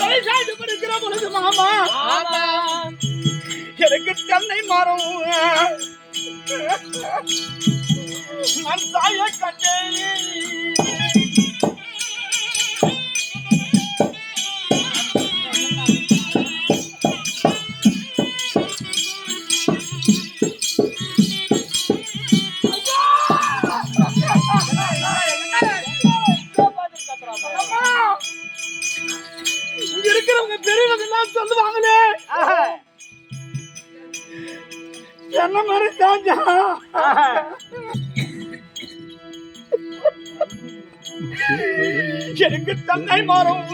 தலை சாய்ந்து படுக்கிற பொழுது மாமா எனக்கு தன்னை மாறும். நான் சாய கண்டேன். இருக்கிறவங்க பெரியவங்கெல்லாம் சொல்லுவாங்களே. என்ன மாதிரி தாஞ்சா எனக்கு தந்தை மாறும்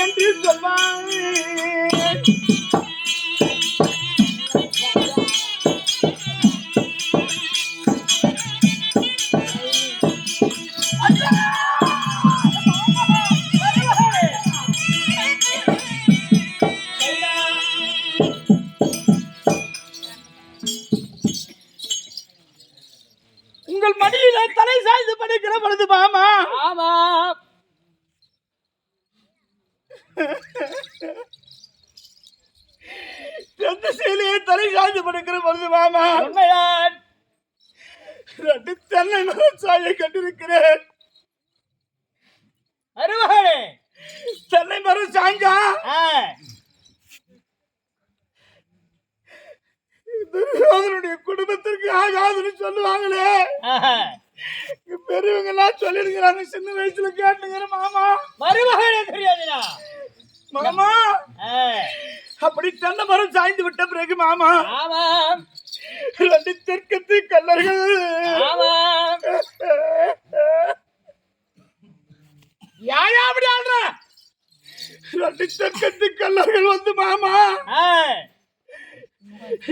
என்று சொல்வாங்க உங்கள் மடியில தலை சாய்ந்து படுக்கிற பொழுது மாமா. ஆமா சாய்ந்து படுக்கிற பொழுது மாமா உண்மைதான் ரெண்டு தென்னை மரம் சாயை கண்டிருக்கிறேன். அருமகளே. தென்னை மரம் ஆ, துரியோதனுடைய குடும்பத்திற்கு ஆகாதுன்னு சொல்லுவாங்களே. பெரியவங்க எல்லாம் சொல்லிருக்கிறாங்க சின்ன வயசுல கேட்டுங்கிற மாமா. மருமகளே தெரியாதுடா. மாமா. அப்படி தென்னை மரம் சாய்ந்து விட்ட பிறகு மாமா ரெண்டு தெற்கத்து கல்லர்கள். யாயா அப்படி ஆடுற? ரெண்டு தெற்கத்து கல்லர்கள் வந்து மாமா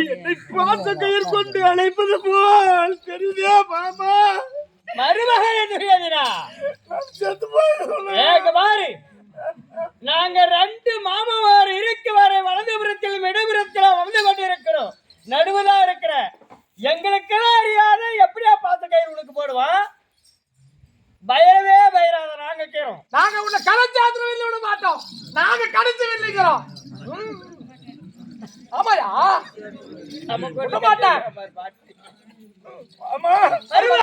என்னை பாச கயிர் கொண்டு அழைப்பது போல் தெரியுதே மாமா? மருமகளே தெரியாதுடா உன்னை கலைச்சாத்திரம் இல்லை விட மாட்டோம். நாங்க கடிச்சு வில்லிக்கிறோம் ஆமாயா? விட மாட்டேன். ஆமா.